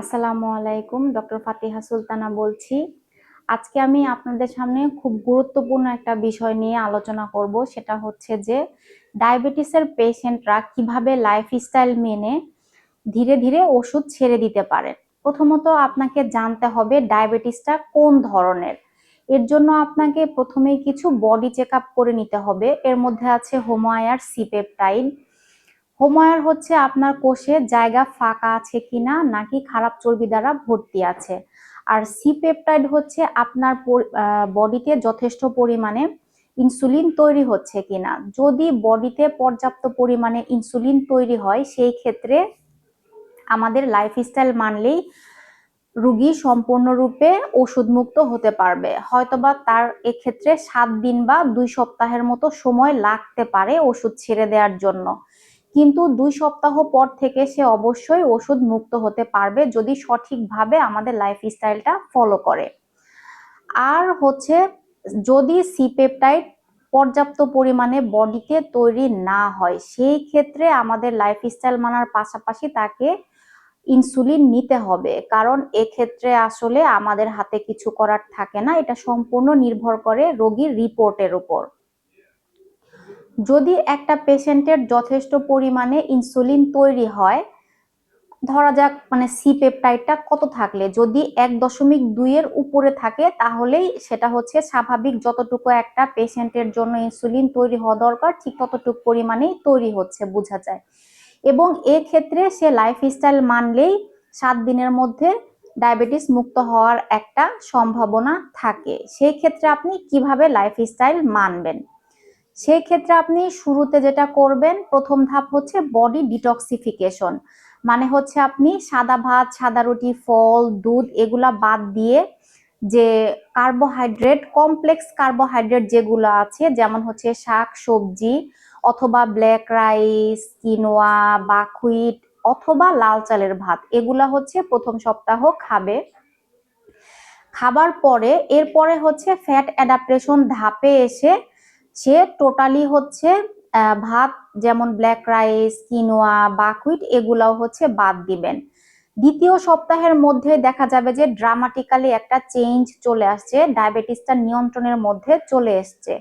আসসালামু আলাইকুম, ডক্টর ফাতিহা সুলতানা বলছি। আজকে আমি আপনাদের সামনে খুব গুরুত্বপূর্ণ একটা বিষয় নিয়ে আলোচনা করব, সেটা হচ্ছে যে ডায়াবেটিসের পেশেন্টরা কীভাবে লাইফস্টাইল মেনে ধীরে ধীরে ওষুধ ছেড়ে দিতে পারেন প্রথমত আপনাকে জানতে হবে ডায়াবেটিসটা কোন ধরনের। এর জন্য আপনাকে প্রথমেই কিছু বডি চেক করে নিতে হবে। এর মধ্যে আছে হোমায়ার সিপেপটাইড হোময়ার হচ্ছে আপনার কোষে জায়গা ফাঁকা আছে কিনা নাকি খারাপ চর্বি দ্বারা ভর্তি আছে। আর সি পেপটাইড হচ্ছে আপনার বডিতে যথেষ্ট পরিমাণে ইনসুলিন তৈরি হচ্ছে কিনা। যদি বডিতে পর্যাপ্ত পরিমাণে ইনসুলিন তৈরি হয়, সেই ক্ষেত্রে আমাদের লাইফস্টাইল মানলেই রুগী সম্পূর্ণরূপে ওষুধ মুক্ত হতে পারবে। হয়তোবা তার এক্ষেত্রে সাত দিন বা দুই সপ্তাহের মতো সময় লাগতে পারে ওষুধ ছেড়ে দেওয়ার জন্য। কিন্তু দুই সপ্তাহ পর থেকে সে অবশ্যই ওষুধ মুক্ত হতে পারবে যদি সঠিকভাবে আমাদের লাইফস্টাইলটা ফলো করে। আর হচ্ছে যদি সিপেপটাইড পর্যাপ্ত পরিমাণে বডিতে তৈরি না হয়, সেই ক্ষেত্রে আমাদের লাইফস্টাইল মানার পাশাপাশি তাকে ইনসুলিন নিতে হবে। কারণ এক্ষেত্রে আসলে আমাদের হাতে কিছু করার থাকে না, এটা সম্পূর্ণ নির্ভর করে রোগীর রিপোর্টের উপর। যদি একটা পেশেন্টের যথেষ্ট পরিমাণে ইনসুলিন তৈরি হয়, ধরা যাক মানে সি পেপটাইডটা কত থাকলে, যদি এক দশমিক দুইয়ের উপরে থাকে, তাহলেই সেটা হচ্ছে স্বাভাবিক যতটুকু একটা পেশেন্টের জন্য ইনসুলিন তৈরি হওয়া দরকার, ঠিক ততটুকু পরিমাণেই তৈরি হচ্ছে বোঝা যায়। এবং এক্ষেত্রে সে লাইফস্টাইল মানলেই সাত দিনের মধ্যে ডায়াবেটিস মুক্ত হওয়ার একটা সম্ভাবনা থাকে। সেই ক্ষেত্রে আপনি কীভাবে লাইফস্টাইল মানবেন? সেই ক্ষেত্রে আপনি শুরুতে যেটা করবেন, প্রথম ধাপ হচ্ছে বডি ডিটক্সিফিকেশন মানে হচ্ছে আপনি সাদা ভাত, সাদা রুটি, ফল, দুধ এগুলা বাদ দিয়ে যে কার্বোহাইড্রেট কমপ্লেক্স কার্বোহাইড্রেট যেগুলো আছে, যেমন হচ্ছে শাক, সবজি অথবা ব্ল্যাক রাইস কিনোয়া বা বাকুইট অথবা লাল চালের ভাত, এগুলা হচ্ছে প্রথম সপ্তাহ খাবে। খাবার পরে, এরপরে হচ্ছে ফ্যাট অ্যাডাপ্টেশন ধাপে এসে সে টোটালি হচ্ছে ভাত যেমন ব্ল্যাক রাইস কিনোয়া বাকুইট এগুলাও হচ্ছে বাদ দিবেন। দ্বিতীয় সপ্তাহের মধ্যে দেখা যাবে যে ড্রামাটিক্যালি একটা চেঞ্জ চলে আসছে ডায়াবেটিসটা নিয়ন্ত্রণের মধ্যে চলে এসছে।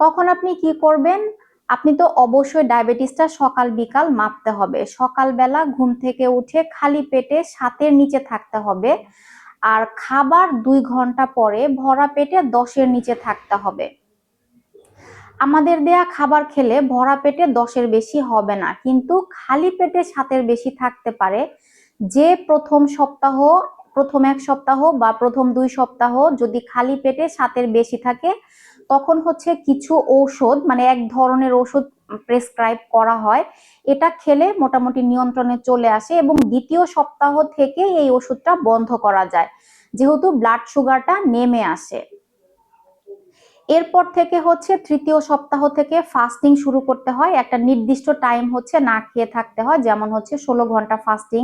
তখন আপনি কি করবেন? আপনি তো অবশ্যই ডায়াবেটিসটা সকাল বিকাল মাপতে হবে। সকালবেলা ঘুম থেকে উঠে খালি পেটে সাতের নিচে থাকতে হবে। আর খাবার দুই ঘণ্টা পরে ভরা পেটে দশের নিচে থাকতে হবে। আমাদের দেয়া খাবার খেলে ভরা পেটে দশের বেশি হবে না, কিন্তু খালি পেটে সাতের বেশি থাকতে পারে। যে প্রথম সপ্তাহ, প্রথম এক সপ্তাহ বা প্রথম দুই সপ্তাহ যদি খালি পেটে সাতের বেশি থাকে, তখন হচ্ছে কিছু ঔষধ মানে এক ধরনের ওষুধ প্রেসক্রাইব করা হয়। এটা খেলে মোটামুটি নিয়ন্ত্রণে চলে আসে এবং দ্বিতীয় সপ্তাহ থেকে এই ওষুধটা বন্ধ করা যায়। যেহেতু ব্লাড সুগারটা নেমে আসে। এরপর থেকে হচ্ছে তৃতীয় সপ্তাহ থেকে ফাস্টিং শুরু করতে হয়। একটা নির্দিষ্ট টাইম হচ্ছে না খেয়ে থাকতে হয়, যেমন হচ্ছে ষোলো ঘণ্টা ফাস্টিং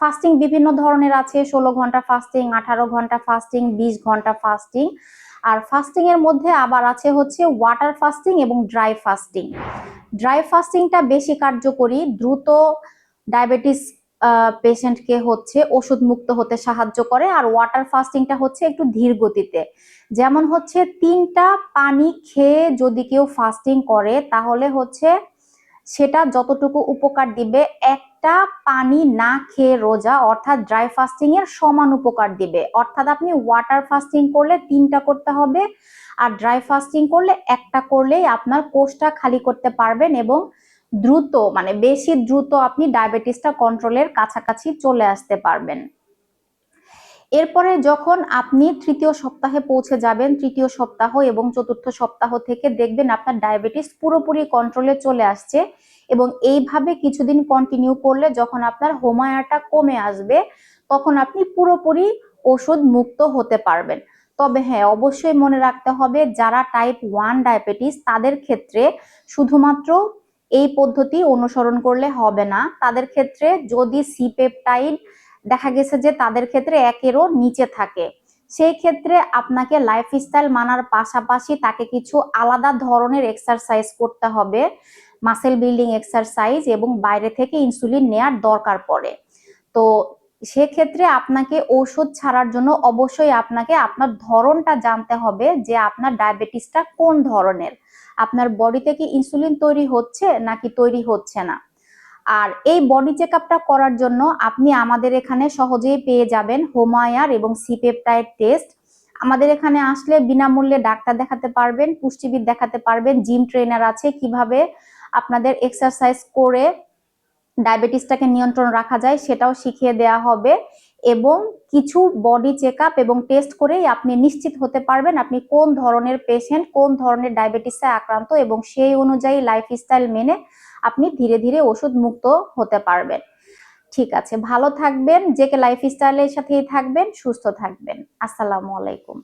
ফাস্টিং বিভিন্ন ধরনের আছে, ষোলো ঘণ্টা ফাস্টিং আঠারো ঘণ্টা ফাস্টিং বিশ ঘণ্টা ফাস্টিং আর ফাস্টিং এর মধ্যে আবার আছে হচ্ছে ওয়াটার ফাস্টিং এবং ড্রাই ফাস্টিং ড্রাই ফাস্টিংটা বেশি কার্যকরী, দ্রুত ডায়াবেটিস পেশেন্টকে হচ্ছে ওষুধ মুক্ত হতে সাহায্য করে আর ওয়াটার ফাস্টিংটা হচ্ছে একটু ধীর গতিতে। যেমন হচ্ছে তিনটা পানি খেয়ে যদি কেউ ফাস্টিং করে, তাহলে হচ্ছে সেটা যতটুকু উপকার দিবে, একটা পানি না খেয়ে রোজা, অর্থাৎ ড্রাই ফাস্টিং এর সমান উপকার দিবে। অর্থাৎ আপনি ওয়াটার ফাস্টিং করলে তিনটা করতে হবে আর ড্রাই ফাস্টিং করলে একটা করলেই আপনার কোষটা খালি করতে পারবেন এবং দ্রুত মানে বেশি দ্রুত আপনি ডায়াবেটিসটা কন্ট্রোলের কাছাকাছি চলে আসতে পারবেন। এরপরে যখন আপনি তৃতীয় সপ্তাহে পৌঁছে যাবেন, তৃতীয় সপ্তাহ এবং চতুর্থ সপ্তাহ থেকে দেখবেন আপনার ডায়াবেটিস পুরোপুরি কন্ট্রোলে চলে আসছে এবং এইভাবে কিছুদিন কন্টিনিউ করলে যখন আপনার হোমায়াটা কমে আসবে, তখন আপনি পুরোপুরি ওষুধ মুক্ত হতে পারবেন। তবে হ্যাঁ অবশ্যই মনে রাখতে হবে, যারা টাইপ ওয়ান ডায়াবেটিস, তাদের ক্ষেত্রে শুধুমাত্র এই পদ্ধতি অনুসরণ করলে হবে না। তাদের ক্ষেত্রে যদি সিপেপটাইড দেখা গেছে যে তাদের ক্ষেত্রে একেরও নিচে থাকে, সেই ক্ষেত্রে আপনাকে লাইফস্টাইল মানার পাশাপাশি তাকে কিছু আলাদা ধরনের এক্সারসাইজ করতে হবে। মাসেল বিল্ডিং এক্সারসাইজ এবং বাইরে থেকে ইনসুলিন নেয়ার দরকার পড়ে। তো সেক্ষেত্রে আপনাকে ওষুধ ছাড়ার জন্য অবশ্যই আপনাকে আপনার ধরনটা জানতে হবে যে আপনার ডায়াবেটিসটা কোন ধরনের। আপনার বডিতে কি ইনসুলিন তৈরি হচ্ছে নাকি তৈরি হচ্ছে না। আর এই বডি চেক করার জন্য আপনি আমাদের এখানে সহজেই পেয়ে যাবেন হোমায়ার এবং সিপেপটাইড টেস্ট। আমাদের এখানে আসলে বিনামূল্যে ডাক্তার দেখাতে পারবেন, পুষ্টিবিদ দেখাতে পারবেন, জিম ট্রেনার আছে কীভাবে আপনাদের এক্সারসাইজ করে ডায়াবেটিসটাকে নিয়ন্ত্রণ রাখা যায়, সেটাও শিখিয়ে দেওয়া হবে এবং কিছু বডি চেক এবং টেস্ট করেই আপনি নিশ্চিত হতে পারবেন আপনি কোন ধরনের পেশেন্ট, কোন ধরনের ডায়াবেটিসে আক্রান্ত এবং সেই অনুযায়ী লাইফস্টাইল মেনে আপনি ধীরে ধীরে ওষুধ মুক্ত হতে পারবেন। ঠিক আছে, ভালো থাকবেন, যে কে লাইফস্টাইলের সাথেই থাকবেন, সুস্থ থাকবেন। আসসালামু আলাইকুম।